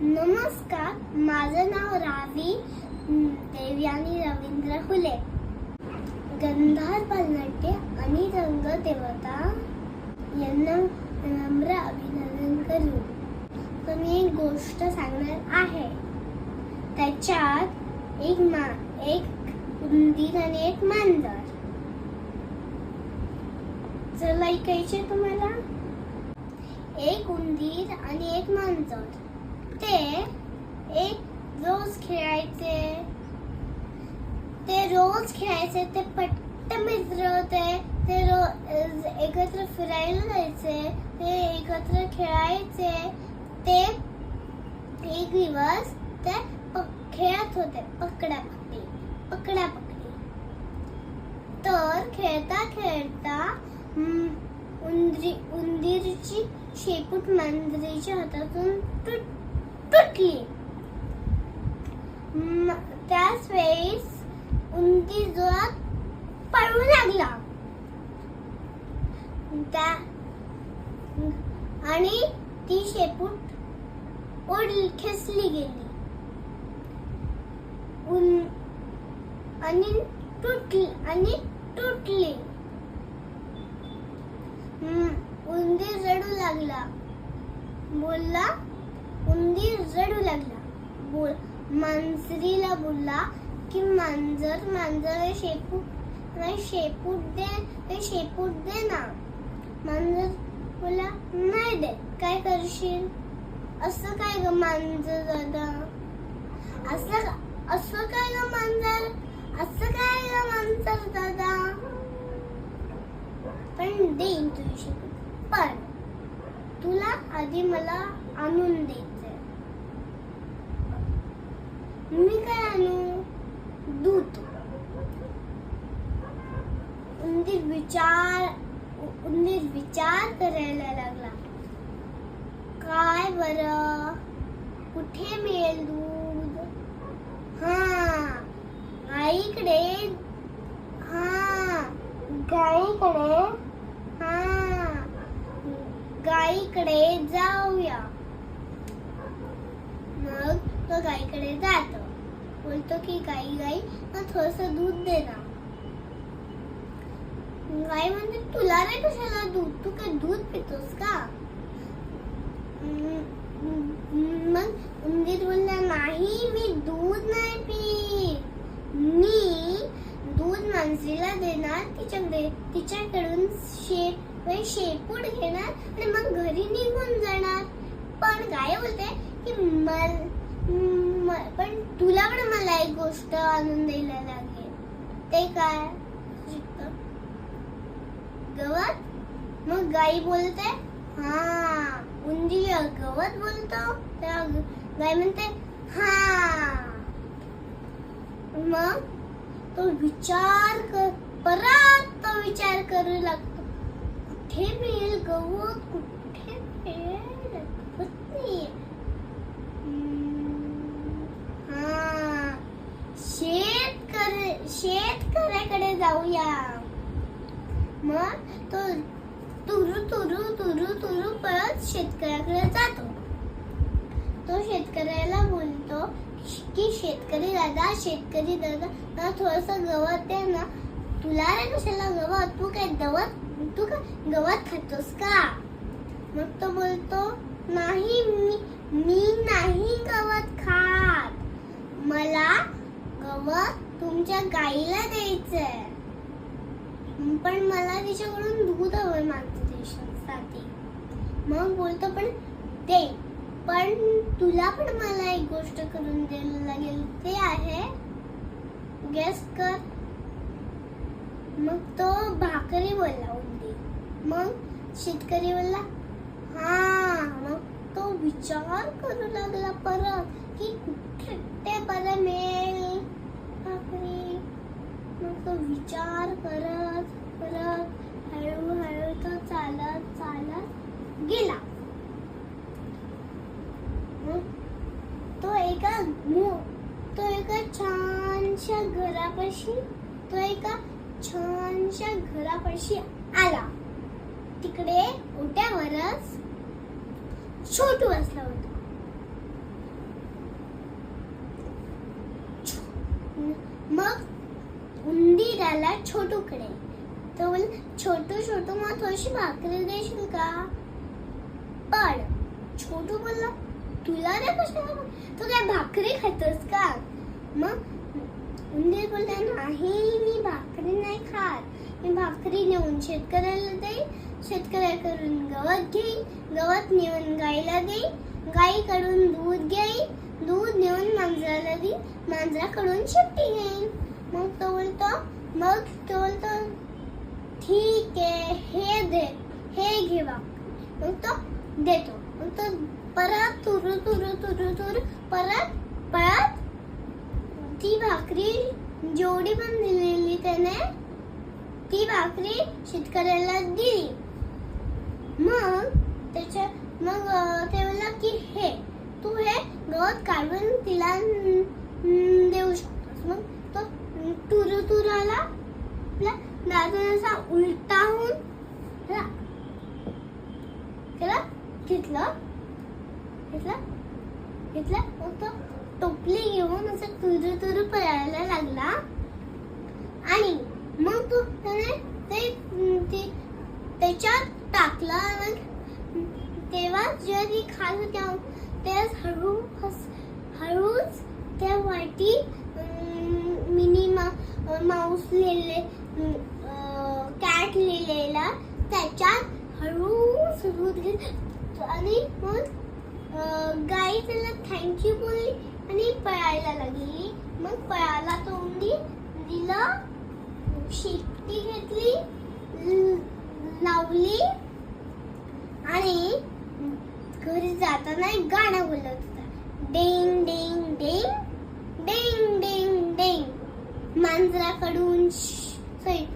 नमस्कार माझं नाव रावी देवयानी रवींद्र फुले. गंधार नाट्य आणि रंग देवता यांना नम्र अभिनंदन करू तर मी एक गोष्ट सांगणार आहे. त्याच्यात एक मा एक उंदीर आणि एक मांजर. चला ऐकायचे तुम्हाला? एक उंदीर आणि एक मांजर. ते एक रोज खेळायचे. ते रोज खेळायचे ते पट्ट मित्र होते. ते रोज एकत्र फिरायला जायचे ते एकत्र खेळायचे. ते एक दिवस ते खेळत होते पकडा पकडी पकडा पकडी तर खेळता खेळता उंदरी उंदीरची शेपूट मांजरीच्या हातातून तुट तुटली त्याच वेळेस उंदी जोरात पळू लागला त्या आणि ती शेपूट ओढली खेचली गेली उन आणि तुटली आणि तुटली उंदीर रडू लागला बोलला उंदीर रडू लागला. बोल मांजरीला बोलला की मांजर मांजर हे शेपूट नाही शेपूट दे ते शेपूट दे ना. मांजर बोला नाही दे काय करशील? असं काय ग मांजर दादा असं असं काय ग मांजर? असं काय ग मांजर दादा पण देईन तुझी पण तुला आधी मला आणून दे. मी काय आणू दूध. उंदीर विचार उंदीर विचार करायला लागला. काय बर? कुठे मिळेल दूध? हा आईकडे. हा गाईकडे. हा गाईकडे जाऊया. मग तो गाईकडे जातो. बोलतो की गाई गाई थोडस दूध दे ना. गाई म्हणते तुला नाही कशाला दूध? तू काय दूध पितोस का? मग उंदीर बोलला नाही मी दूध नाही पीत. मी दूध माणसीला देणार तिच्याकडे तिच्याकडून शे म्हणजे शेपूट घेणार आणि मग घरी निघून जाणार. पण काय बोलते की मल पण तुला पण मला एक गोष्ट आणून द्यायला लागेल. ते काय? गवत? मग गाई बोलते हा उंदीर गवत बोलतो. त्या गाय म्हणते हा. मग तो विचार कर परत तो विचार करू लागतो. कुठे मिळेल गवत? कुठे मिळेल? शेतकऱ्याकडे जाऊया. मग तो तुरु तुरु तुरु तुरु पळत शेतकऱ्याकडे जातो. तो शेतकऱ्याला बोलतो की शेतकरी दादा शेतकरी दादा मला थोडस गवत द्या ना. तुला रे कशाला गवत? तू काय गवत तू काय गवत खातोस का? मग तो बोलतो नाही मी मी नाही गवत खात. मला गवत तुमच्या गाईला द्यायचंय. पण मला तिच्याकडून दूध हवंय माणसासाठी मग बोलतो पण दे पण तुला पण मला एक गोष्ट करून द्यायला लागेल. ते आहे गेस कर. मग तो भाकरी बोलला उंदी मग शेतकरी बोलला हा मग तो विचार करू लागला परत की कुठे बरं मिळेल? भाकरी मग तो विचार करत परत हळूहळू तो चालत चालत गेला. तो एका तो एका छानशा घरापाशी तो एका छानशा घरापाशी आला. तिकडे ओट्यावरच छोटू असला होता. मग उंदी गेला छोटूकडे. तो बोल छोटू छोटू मला थोडीशी भाकरी देशील का? पण छोटू बोलला तुला नाही कशाला तू काय भाकरी खातोस का? मग उंदीर बोलला नाही मी भाकरी नाही खात. मी भाकरी नेऊन शेतकऱ्याला देईल शेतकऱ्याकडून गवत घेईन गवत नेऊन गाईला देईन गाईकडून दूध घेईन दूध नेऊन मांजराला दे मांजराकडून शेपटी घेईन. मग तो बोलतो मग तो बोलतो ठीक आहे हे दे हे घेवा मग तो देतो. मग तो परत तुरु तुरु तुरु तुरु परत परत ती भाकरी जेवढी पण दिलेली त्याने ती भाकरी शेतकऱ्याला दिली. मग त्याच्या मग ते म्हणला की हे तू हे गवत काढून तिला देऊ शकतोस. मग तो तुरु तुराला आपला दादा असा उलटा होऊन त्याला घेतलं घेतलं घेतलं. मग तो टोपली घेऊन असं तुरु तुरु पळायला लागला. आणि मग तो त्याने ते त्याच्यात टाकला तेव्हा जे ती खात होत्या तेव्हा हळू हस- हळूच त्या वाटी मिनी माऊस लिहिले कॅट लिहिलेला त्याच्यात हळूच दूध घेत आणि मग गाई त्याला थँक्यू बोलली आणि पळायला लागली. मग पळायला तोंडी दिलं शेती घेतली. लावली आणि घरी जाताना एक गाणं बोलत होता. डेंग डेंग डेंग डेंग डेंग डेंग. मांजराकडून सॉरी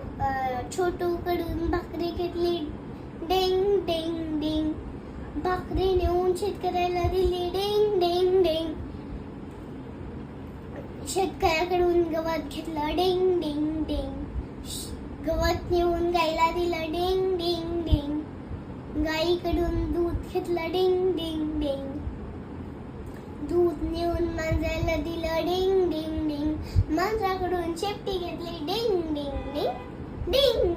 छोटूकडून भाकरी घेतली. डेंग डेंग डेंग. भाकरी नेऊन शेतकऱ्याला दिली. डेंग डेंग डेंग. शेतकऱ्याकडून गवत घेतलं. डेंग डेंग डेंग. गवत नेऊन गायला दिलं डिंग डिंग डिंग. गाईकडून दूध घेतलं डिंग डिंग डिंग. दूध नेऊन मांजायला दिलं डिंग डिंग डिंग. मांजराकडून शेपटी घेतली डिंग डिंग डिंग. डिंग